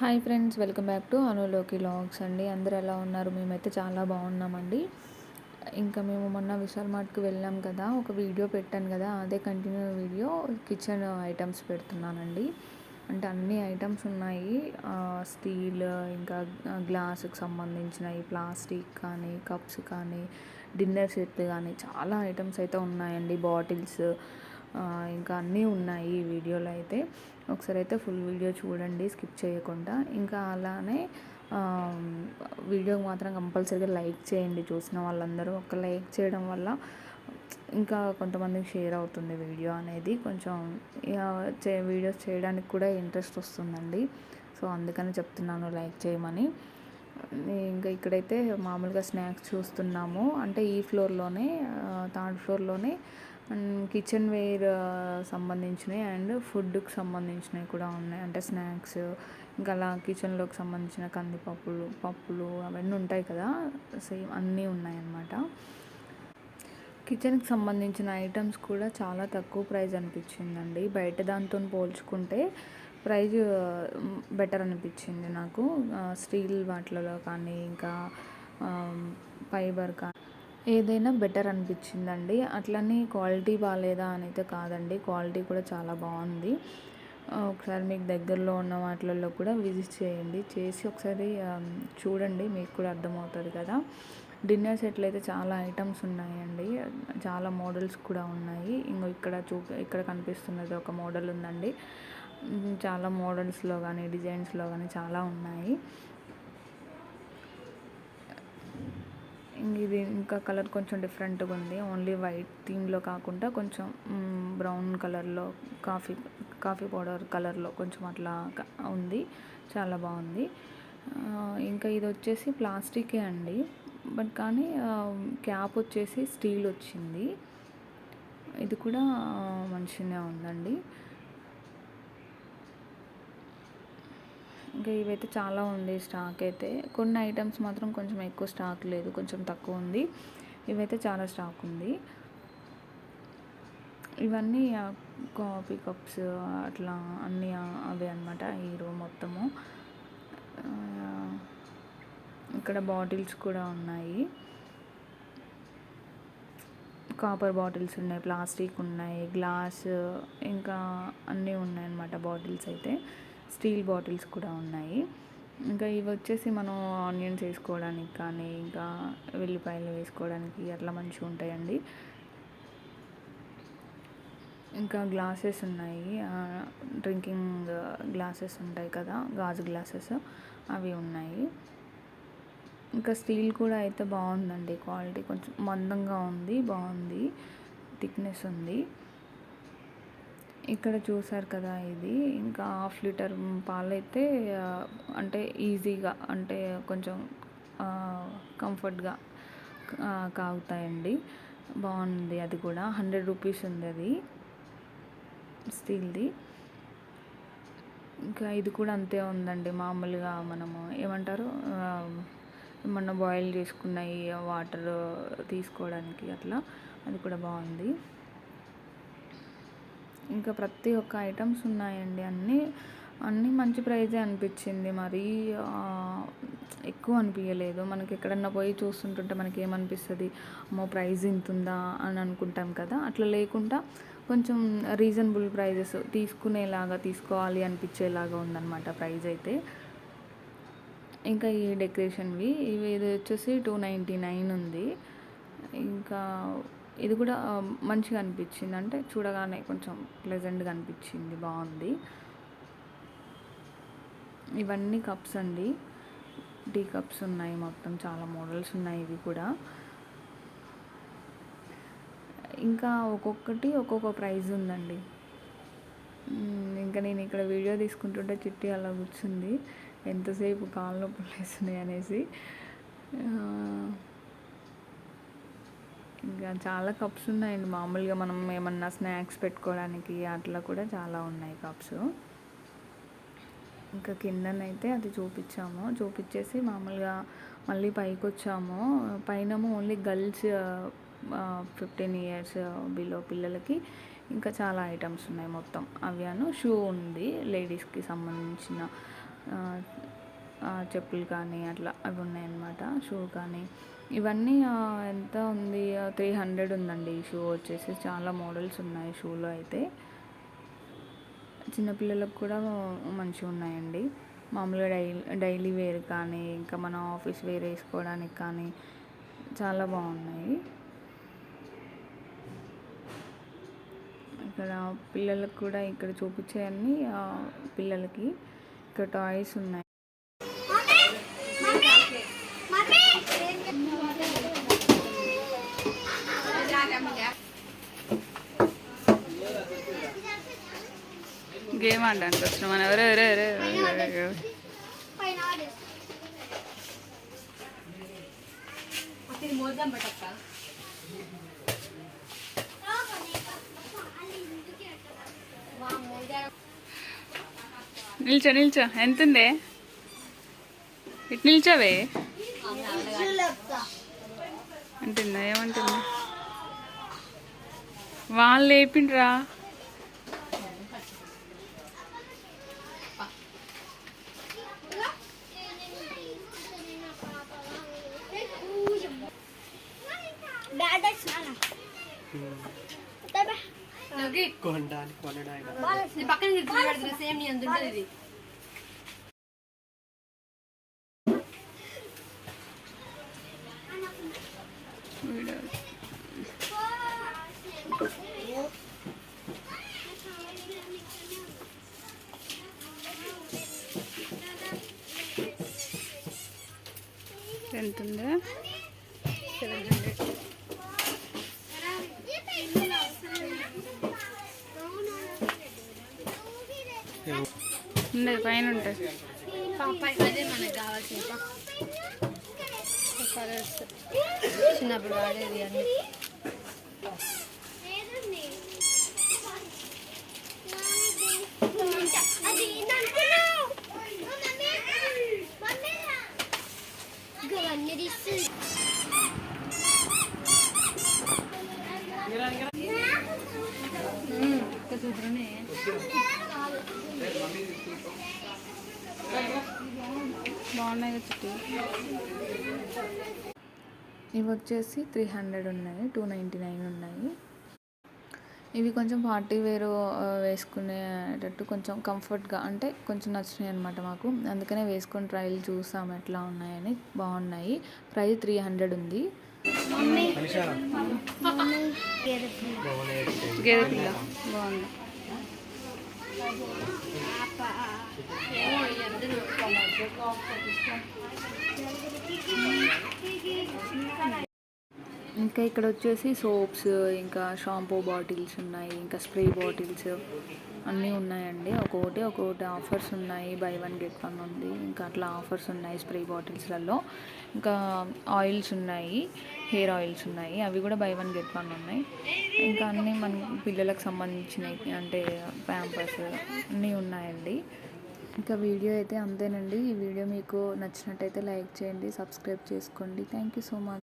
Hi friends welcome back to అనులోకి logs అండి. అందరు ఎలా ఉన్నారు? మేమైతే చాలా బాగున్నామండి. ఇంకా మేము మొన్న విశాల్ మార్ట్కి వెళ్ళాం కదా ఒక వీడియో పెట్టాను కదా అదే కంటిన్యూ వీడియో కిచెన్ ఐటమ్స్ పెడుతున్నానండి. అంటే అన్ని ఐటమ్స్ ఉన్నాయి. స్టీల్ ఇంకా గ్లాస్కి సంబంధించినవి ప్లాస్టిక్ కానీ కప్స్ కానీ డిన్నర్ సెట్లు కానీ చాలా ఐటమ్స్ అయితే ఉన్నాయండి. బాటిల్స్ ఇంకా అన్నీ ఉన్నాయి ఈ వీడియోలో అయితే. ఒకసారి అయితే ఫుల్ వీడియో చూడండి స్కిప్ చేయకుండా. ఇంకా అలానే వీడియోకి మాత్రం కంపల్సరీగా లైక్ చేయండి. చూసిన వాళ్ళందరూ ఒక లైక్ చేయడం వల్ల ఇంకా కొంతమందికి షేర్ అవుతుంది వీడియో అనేది. కొంచెం చే వీడియోస్ చేయడానికి కూడా ఇంట్రెస్ట్ వస్తుందండి. సో అందుకని చెప్తున్నాను లైక్ చేయమని. ఇంకా ఇక్కడైతే మామూలుగా స్నాక్స్ చూస్తున్నాము. అంటే ఈ ఫ్లోర్లోనే థర్డ్ ఫ్లోర్లోనే కిచెన్ వేర్ సంబంధించినవి అండ్ ఫుడ్కి సంబంధించినవి కూడా ఉన్నాయి. అంటే స్నాక్స్ ఇంకా అలా కిచెన్లోకి సంబంధించిన కందిపప్పులు పప్పులు అవన్నీ ఉంటాయి కదా. సేమ్ అన్నీ ఉన్నాయన్నమాట. కిచెన్కి సంబంధించిన ఐటమ్స్ కూడా చాలా తక్కువ ప్రైస్ అనిపించిందండి. బయట దాంతో పోల్చుకుంటే ప్రైజ్ బెటర్ అనిపించింది నాకు. స్టీల్ వాటిలలో కానీ ఇంకా ఫైబర్ కానీ ఏదైనా బెటర్ అనిపించిందండి. అట్లని క్వాలిటీ బాగాలేదా అని అయితే కాదండి. క్వాలిటీ కూడా చాలా బాగుంది. ఒకసారి మీకు దగ్గరలో ఉన్న వాటిలలో కూడా విజిట్ చేయండి. చేసి ఒకసారి చూడండి. మీకు కూడా అర్థమవుతుంది కదా. డిన్నర్ సెట్లు అయితే చాలా ఐటమ్స్ ఉన్నాయండి. చాలా మోడల్స్ కూడా ఉన్నాయి. ఇంకో ఇక్కడ చూ ఇక్కడ కనిపిస్తున్నది ఒక మోడల్ ఉందండి. చాలా మోడల్స్లో కానీ డిజైన్స్లో కానీ చాలా ఉన్నాయి. ఇది ఇంకా కలర్ కొంచెం డిఫరెంట్గా ఉంది. ఓన్లీ వైట్ థీమ్లో కాకుండా కొంచెం బ్రౌన్ కలర్లో కాఫీ కాఫీ పౌడర్ కలర్లో కొంచెం అట్లా ఉంది. చాలా బాగుంది. ఇంకా ఇది వచ్చేసి ప్లాస్టికే అండి. బట్ కానీ క్యాప్ వచ్చేసి స్టీల్ వచ్చింది. ఇది కూడా మంచిగానే ఉందండి. ఇంకా ఇవైతే చాలా ఉంది స్టాక్ అయితే. కొన్ని ఐటమ్స్ మాత్రం కొంచెం ఎక్కువ స్టాక్ లేదు కొంచెం తక్కువ ఉంది. ఇవైతే చాలా స్టాక్ ఉంది. ఇవన్నీ కాఫీ కప్స్ అట్లా అన్నీ అవి అనమాట హీరో మొత్తము. ఇక్కడ బాటిల్స్ కూడా ఉన్నాయి. కాపర్ బాటిల్స్ ఉన్నాయి ప్లాస్టిక్ ఉన్నాయి గ్లాస్ ఇంకా అన్నీ ఉన్నాయన్నమాట బాటిల్స్ అయితే. స్టీల్ బాటిల్స్ కూడా ఉన్నాయి. ఇంకా ఇవి వచ్చేసి మనం ఆనియన్స్ వేసుకోవడానికి కానీ ఇంకా వెల్లిపాయలు వేసుకోవడానికి అట్లా మంచిగా ఉంటాయండి. ఇంకా గ్లాసెస్ ఉన్నాయి. డ్రింకింగ్ గ్లాసెస్ ఉంటాయి కదా గాజు గ్లాసెస్ అవి ఉన్నాయి. ఇంకా స్టీల్ కూడా అయితే బాగుందండి క్వాలిటీ. కొంచెం మందంగా ఉంది బాగుంది థిక్నెస్ ఉంది. ఇక్కడ చూసారు కదా ఇది. ఇంకా హాఫ్ లీటర్ పాలైతే అంటే ఈజీగా అంటే కొంచెం కంఫర్ట్గా కాగుతాయండి. బాగుంది అది కూడా. హండ్రెడ్ రూపీస్ ఉంది అది. స్టీల్ది. ఇంకా ఇది కూడా అంతే ఉందండి. మామూలుగా మనము ఏమంటారు ఏమన్నా బాయిల్ చేసుకున్నాయి వాటర్ తీసుకోవడానికి అట్లా అది కూడా బాగుంది. ఇంకా ప్రతి ఒక్క ఐటమ్స్ ఉన్నాయండి అన్నీ. అన్నీ మంచి ప్రైజే అనిపించింది. మరీ ఎక్కువ అనిపించలేదు మనకి ఎక్కడన్నా పోయి చూస్తుంటుంటే మనకి ఏమనిపిస్తుంది? అమ్మో ప్రైజ్ ఇంత ఉందా అని అనుకుంటాం కదా. అట్లా లేకుండా కొంచెం రీజనబుల్ ప్రైజెస్ తీసుకునేలాగా తీసుకోవాలి అనిపించేలాగా ఉందన్నమాట ప్రైజ్ అయితే. ఇంకా ఈ డెకరేషన్వి ఇవి ఇది వచ్చేసి టూ నైంటీ నైన్ ఉంది. ఇంకా ఇది కూడా మంచిగా అనిపించింది. అంటే చూడగానే కొంచెం ప్లెజెంట్గా అనిపించింది బాగుంది. ఇవన్నీ కప్స్ అండి. టీ కప్స్ ఉన్నాయి మొత్తం చాలా మోడల్స్ ఉన్నాయి ఇవి కూడా. ఇంకా ఒక్కొక్కటి ఒక్కొక్క ప్రైజ్ ఉందండి. ఇంకా నేను ఇక్కడ వీడియో తీసుకుంటుంటే చిట్టి అలా కూర్చుంది. ఎంతసేపు కాళ్ళు నొప్పులు అనేసి. ఇలా చాలా కప్స్ ఉన్నాయండి. మామూలుగా మనం ఏమన్నా స్నాక్స్ పెట్టుకోవడానికి అట్లా కూడా చాలా ఉన్నాయి కప్స్. ఇంకా కిందనైతే అది చూపించాము. చూపించేసి మామూలుగా మళ్ళీ పైకి వచ్చాము పైన only girls fifteen years below పిల్లలకి ఇంకా చాలా ఐటమ్స్ ఉన్నాయి మొత్తం. అవి అను షూ ఉంది లేడీస్కి సంబంధించిన చెప్పులు కానీ అట్లా అవి ఉన్నాయన్నమాట. షూ కానీ. ఇవన్నీ ఎంత త్రీ హండ్రెడ్ ఉందండి ఈ షూ. వచ్చేసి చాలా మోడల్స్ ఉన్నాయి షూలో అయితే. చిన్నపిల్లలకు కూడా మంచిగా ఉన్నాయండి. మామూలుగా డైలీ డైలీ వేర్ కానీ ఇంకా మన ఆఫీస్ వేర్ వేసుకోవడానికి కానీ చాలా బాగున్నాయి. ఇక్కడ పిల్లలకు కూడా ఇక్కడ చూపించేవన్నీ పిల్లలకి. ఇక్కడ టాయ్స్ ఉన్నాయి. గేమ్ ఆడడానికి వచ్చినాం మనం ఎవరు ఎవరు నిల్చో నిల్చో. ఎంత ఉంది ఇటు నిల్చోవే. అంటుందా ఏమంటుందా? వాళ్ళు లేపిండ్రా. కొనడానికి కొనడానికి పక్కన పెడుతున్నా సేమ్ నీ ఇది. ఎంత ఉందా? Seven hundred. ఉండదు పైన ఉంటుంది. అదే మనకు కావాల్సిన కలర్స్. చిన్నప్పుడు వాడేది అన్ని. సూపర్ బాగున్నాయి కదా చుట్టూ? ఇవి వచ్చేసి త్రీ హండ్రెడ్ ఉన్నాయి టూ నైంటీ నైన్ ఉన్నాయి. ఇవి కొంచెం పార్టీ వేర్ వేసుకునేటట్టు కొంచెం కంఫర్ట్గా అంటే కొంచెం నచ్చినాయి అనమాట మాకు. అందుకనే వేసుకొని ట్రయల్ చూసాం ఎట్లా ఉన్నాయని. బాగున్నాయి. ప్రైస్ త్రీ హండ్రెడ్ ఉంది. గేదె పిల్ల బాగుంది ఇంకా ఇక్కడ వచ్చేసి సోప్స్ ఇంకా షాంపూ బాటిల్స్ ఉన్నాయి ఇంకా స్ప్రే బాటిల్స్ అన్నీ ఉన్నాయండి. ఒక్కొక్కటి ఒక్కొక్కటి ఆఫర్స్ ఉన్నాయి. బై వన్ గెట్ వన్ ఉంది. ఇంకా అట్లా ఆఫర్స్ ఉన్నాయి స్ప్రే బాటిల్స్లలో. ఇంకా ఆయిల్స్ ఉన్నాయి. హెయిర్ ఆయిల్స్ ఉన్నాయి. అవి కూడా బై వన్ గెట్ వన్ ఉన్నాయి. ఇంకా అన్నీ మన పిల్లలకు సంబంధించినవి అంటే ప్యాంపర్స్ అన్నీ ఉన్నాయండి. ఇంకా వీడియో అయితే అంతేనండి. ఈ వీడియో మీకు నచ్చినట్టయితే లైక్ చేయండి సబ్స్క్రైబ్ చేసుకోండి. Thank you so much